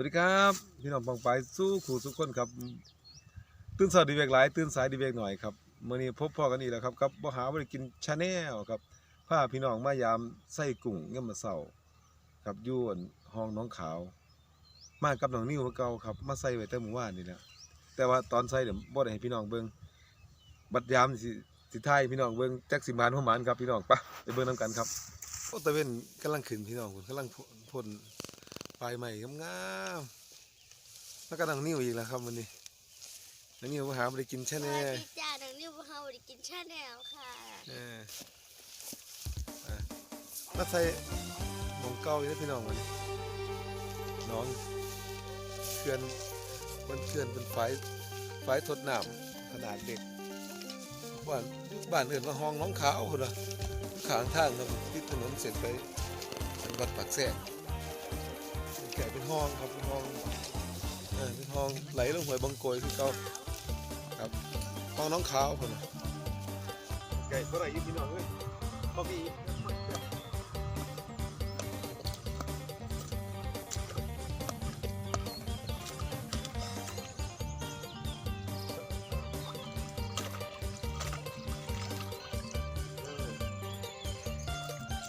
วัสดีครับพี่น้องปองไปสู้ขู่สุกคนครับ ตื่นสายดีเวกหลาย ตื่นสายดีเวกหน่อยครับเมื่อนี้พบพ่อกันอีกแล้วครับกับบ่หาบ่ได้กินชาแนลครับพาพี่น้องมายามไส้กุ้งยามมื้อเช้าครับยู่นห้องน้องขาว มากับน้องนิ้วคือเก่าครับ มาใส่ไว้แต่หมื้อวานนี่แหละแต่ว่าตอนใส่เดี๋ยวบ่ได้ให้พี่น้องเบิ่งบัดยามสิสิถ่ายพี่น้องเบิ่งแจักสิมานบ่มานครับพี่น้องไปไปเบิ่งนํกันครับโอ้ตะเวนกำลังขึ้นพี่น้องพุ่นกำลังพ่น ปลายใหม่งามๆแล้วก็น้องนิ้วอีกแล้วครับวันนี้น้องนิ้วมาหาบ่ได้กินชาสแนวัสลดีจ้าหนังนิวเฮาได้กินชาแนลค่ะเอออะมาใส่หมองเก่าอยู่นะพี่น้องวันนี้น้องเขื่อนมันเขื่อนเป็นฝายฝายทดน้ำขนาดเด็กบ้านบ้านอื่นว่าห้องน้องขาวคนละขางทางนะที่ถนนเสร็จไป วัดปากแสก แก่เป็นห้องครับเป็นห้องเออเป็นห้องไหลลงห้วยบางโกยคือเก่าครับห้องน้องขาวคนไก่เท่าไหร่ยี่พี่น้องเอ้ยบ่มี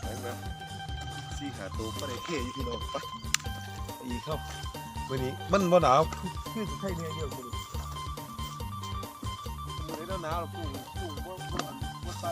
แข็งแบบสี่ขาตัวก็ได้เท่ยี่พี่น้องไป อีกเข้าวันนี้มันบ่หนาวคือสิไข่เนี่ยเดียวกันมื้อนี้หนาวแล้วกุ้งกุ้งบ่บ่บ่ใส่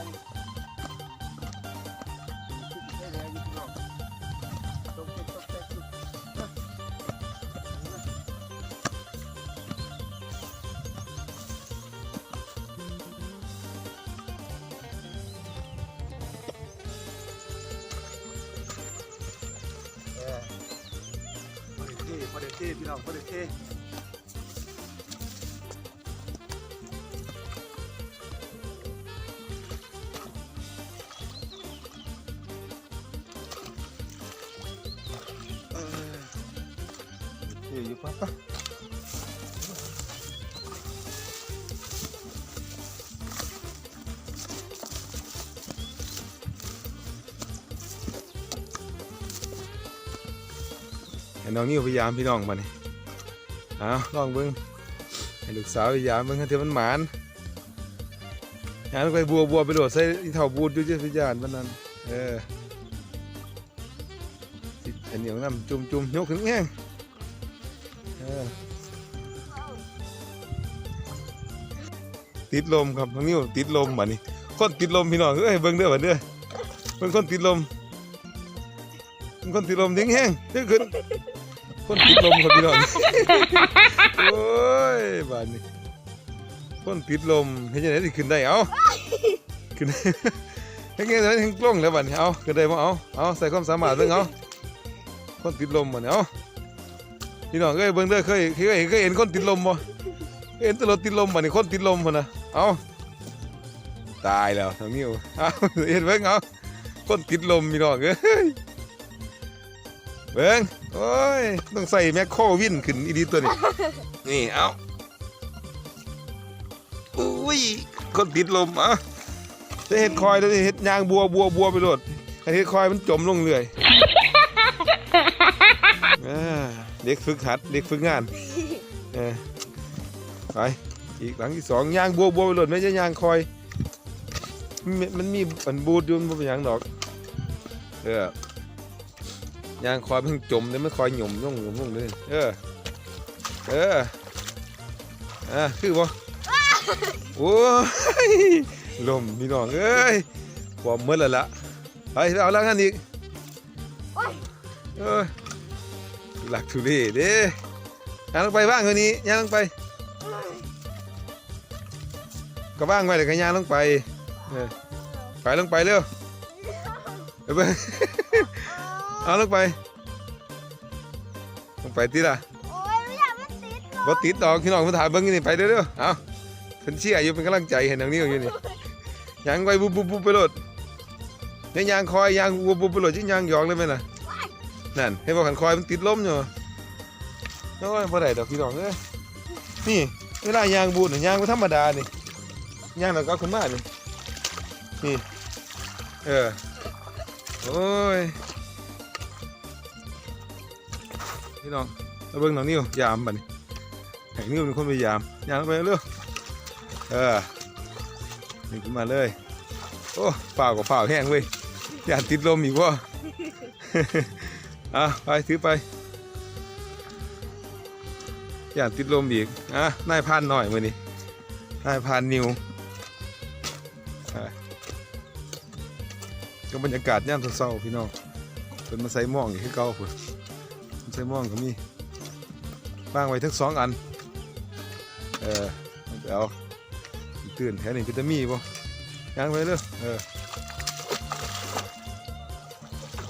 เท่พอได้เท่พี่น้องพอได้เท่เออเท่อยู่ปะ ให้น้องนิ้วพยายามพี่น้องมานี่เอาลองเบิ้งให้ลูกสาวพยายามเบิ้งให้เธอมันหมานงานไปบัวบัวไปโดดใส่อีเท่าบูดอยู่เจ้าพิจารณ์วันนั้นเออสิอันเหนียวน้ำจุ่มจุ่มยกขึ้นแง่งเออติดลมครับน้องนิ้วติดลมมานี่คนติดลมพี่น้องเอ้ยเบิ้งเด้อบัดเด้อเบิ้งคนติดลมเบิ่งคนติดลมทิ้งแห้งเด้อขึ้น คนติดลมครับพี่น้องโอ้ยบานนี้คนติดลมเฮ็ดจังได๋สิขึ้นได้เอ้าขึ้นเฮ็ดจังได๋ถึงกล้องแล้วบัดนี้เอ้าขึ้นได้บ่เอ้าเอาใส่ความสามารถเบิ่งเอ้าคนติดลมบัดนี้เอ้าพี่น้องเอ้ยเบิ่งเด้อเคยเคยเคยเห็นคนติดลมบ่เห็นแตรถติดลมบัดนี้คนติดลมพุ่นน่ะเอ้าตายแล้วทางนิ้วเอ้าเห็นเบิ่งเอ้าคนติดลมพี่น้องเอ้ย เบิ่งโอ้ย ต้องใส่แมคโครวินขึ้นอีดีตัวนี้ นี่ เอาอุ้ย คนติดลมอะจะเห็ดคอยแล้วนี่เห็ดยางบัวบัวบัวไปโลดให้เห็ดคอยมันจมลงเรื่อยอ่าเด็กฝึกหัด เด็กฝึกงานเออไปอีกหลังที่สองยางบัวบัวไปโลดไม่ใช่ยางคอย มันมันมีอันบูดอยู่มันบ่เป็นหยังดอก เออ ยางคอยเพิ่งจมเลยมันคอยหย่มย่องหย่มย่องเลยเออ เอออะคือบ่โอ้ยลมพี่น้องเอ้ยความมืดแล้วล่ะไปไปเอาแล้วกันอีกเออหลักทุเรศเด้ย่างลงไปบ้างคนนี้ย่างลงไปก็บ้างไว้เดี๋ยวก็ย่างลงไปเออไปลงไปเร็วเอาไป เอาลงไปลงไปติล่ะโอ้ยไม่อยากมันติดบ่ติดดอกพี่น้องมาถ่ายเบิ่งอยู่นี่ไปเด้อๆเอาเพิ่นเชียร์อยู่เป็นกำลังใจให้นางนิ้วอยู่นี่ยางไปบุบบุบบุบไปโลดยังยางคอยยางบุบบุบไปโลดยิ่งยางหยองเลยแม่น่ะนั่นให้บอกกันคอยมันติดลมอยู่โอ้ยบ่ได้ดอกพี่น้องเอ้ยนี่เวลายางบูดน่ะยางบ่ธรรมดานี่ยางแล้วก็เอาขึ้นมานี่นี่เออโอ้ย พี่น้องแล้วเบิ่งน้องนิ้วยามบัดนี้ให้นิ้วเป็นคนไปยามยามไปเร็วเออนี่ขึ้นมาเลย โอ้ฝ่าวกับฝ่าวแห้งเว้ยอย่าติดลมอีกวะอะไปถือไปอย่าติดลมอีกอะนายพานหน่อยมือนี้นายพานนิวอะก็บรรยากาศย่ามเศร้าพี่น้องเป็นมาใส่หม่องอีกคือเก่าพุ่นมาใส่ม่องก็มีวางไว้ทั้งสองอัน เออเอาไปเอาตื่นแถวนี้พิตามีบ่ย่างไปเลยเออ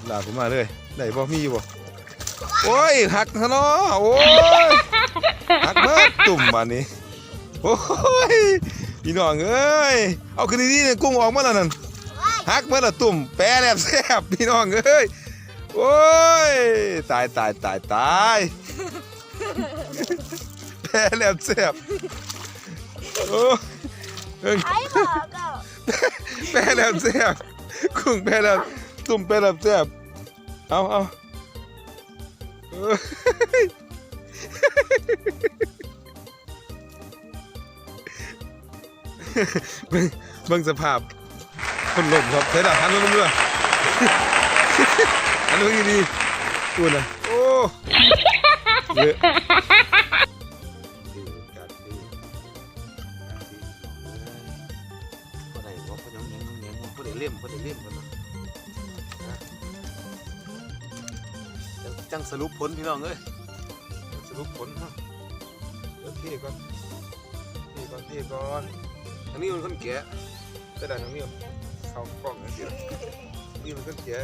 ลากขึ้นมาเลยได้บ่มีบ่โอ้ยหักซะเนาะโอ้ยหักเบิดตุ่มบานนี้โอ้ยพี่น้องเอ้ยเอาขึ้นดีๆเนี่ยกุ้งออกมาแล้วนั่นฮักเมื่อละตุ่มแปรแลบแซบพี่น้องเอ้ย โอ้ย ตายตายตายตายแปรแลบแซบโอ้ยเอิ้งไอ้บอกก็แปรแลบแซบกุ้งแปรแลบตุ่มแปรแลบแซบเอาเอาเอ้ยเบิ่งเบิ่งสภาพคนหลบครับใช่หรอหันมาเมื่อ หันมาดีๆพูนะโอ้เยอะบ่ได้บ่บ่ยังยังยังบ่ได้เล่มบ่ได้เล่มกันนะจังสรุปผลพี่น้องเอ้ยสรุปผลเนาะเดี๋ยวเทก่อนเทก่อนเทก่อนอันนี้มันคนแก่แต่ได้ทางนี้เขากล้องนเดี๋ยวนี่มันคนแก่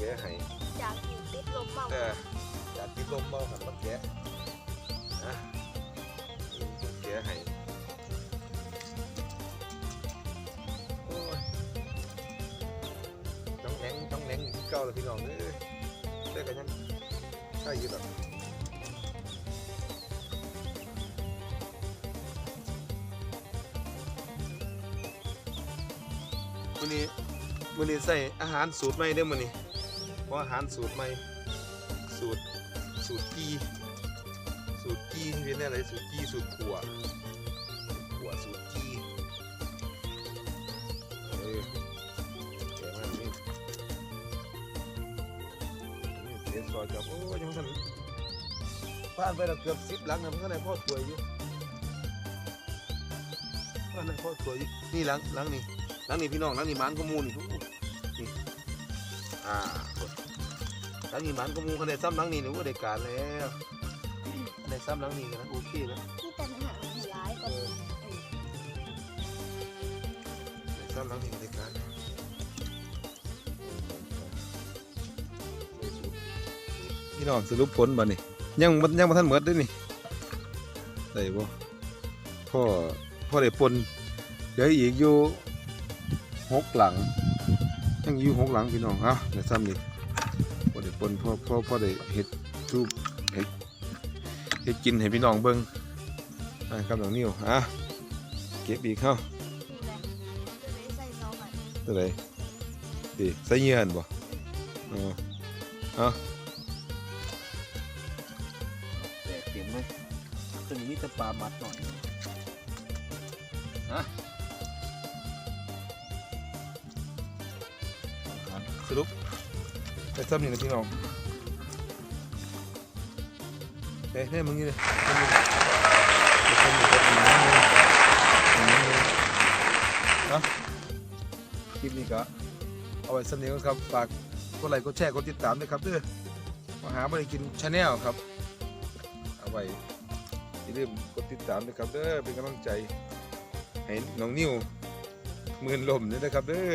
แก่ให้อยากกินติดลมมากเอออยากติดลมเมาหันมาแกะนะนี่มันแกะให้โอ้ยน้องแหงน้องแหงอยู่ที่เก่าเลยพี่น้องเอ้ยได้กันยังใช่อยู่แบบวันนี้วันนี้ใส่อาหารสูตรใหม่เด้อมื้อนี้ เพราะอาหารสูตรใหม่สูตรสูตรกีสูตรกีที่เป็นอะไรสูตรกีสูตรขัวขัวสูตรกีเออแกมันนี่นี่เสียซอยจับโอ้ยยังทันผ่านไปแล้วเกือบสิบหลังนะเพื่อนในพ่อถวยอยู่เพื่อนในพ่อถวยอยู่นี่หลังหลังนี่หลังนี่พี่น้องหลังนี่มันข้อมูนี่ อ่าหลังนี้มันก็มูคะแนนซ้ำหลังนี้หนูก็ได้การแล้วในซ้ำหลังนี้กันนะโอเคแล้วที่แต่หาร้ายก็ในซ้ำหลังนี้ก็ได้การพี่น้องสรุปผลบ่นี่ยังบ่ยังบ่ทันหมดเด้อนี่ได้บ่พ่อพ่อได้ปนเดี๋ยวอีกอยู่หกหลัง ยังยูหกหลังพี่น้องอ้าในซ้ำนี่พอได้ปนพอพอพอได้เฮ็ดทูบเฮ็ดเฮ็ดกินให้พี่น้องเบิ่งอ่าครับน้องนิวอะเก็บอีกเข้าคือแบบจะได้ใส่ซอสมันดดิใส่เหยื่อนบ่อ๋ออาแต่เต็มไหมตัวนี้มีแต่ปลามัดหน่อยนะ สรุปไปซ้ำนี่นะพี่น้องเฮ้ยเนี่ยมึงนี่เลยซ้ำนี่ไปซ้ำนี่ซ้ำนี่ซ้ำนี่เนะคลิปนี้ก็เอาไว้สนียงครับฝากกดไลค์กดแชร์กดติดตามด้วยครับเด้อมาหาบริกินชาแนลครับ เอาไว้อย่าลืมกดติดตามด้วยครับเด้อเป็นกำลังใจให้น้องนิวมื่นลมด้วยนะครับเด้อ